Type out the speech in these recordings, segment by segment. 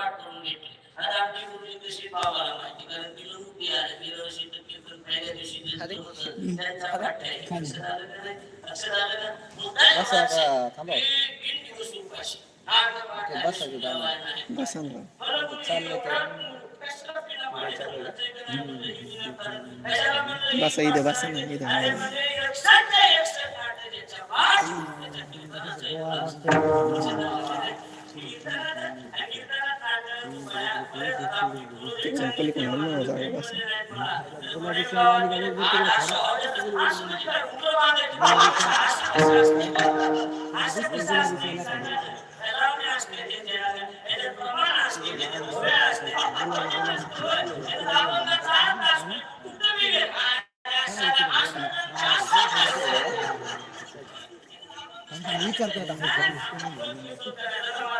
पाठ करून घेतले. आता आमची मुलगी कशी भावाला माहिती? कारण ती लुंगी आले गेल्या वर्षी तर कीर्तन पहिल्या दिवशी त्यांचा पाठ आहे लक्षात आलं नाही? लक्षात बस টেলিফোন নম্বর আমার জায়গা আছে আমি করতে দাম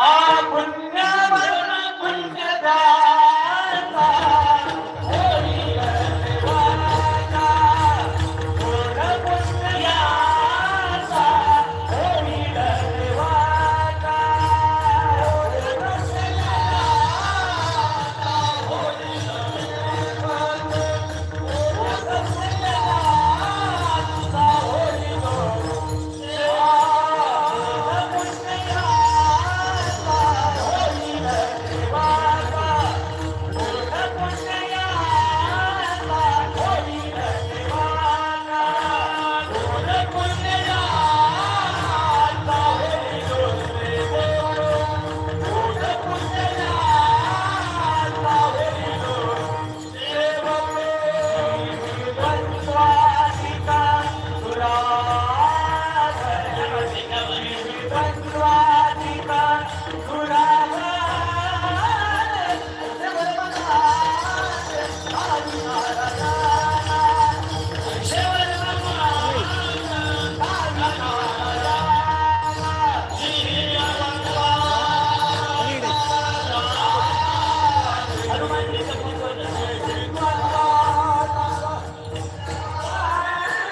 ಆ ಪುಣ್ಯ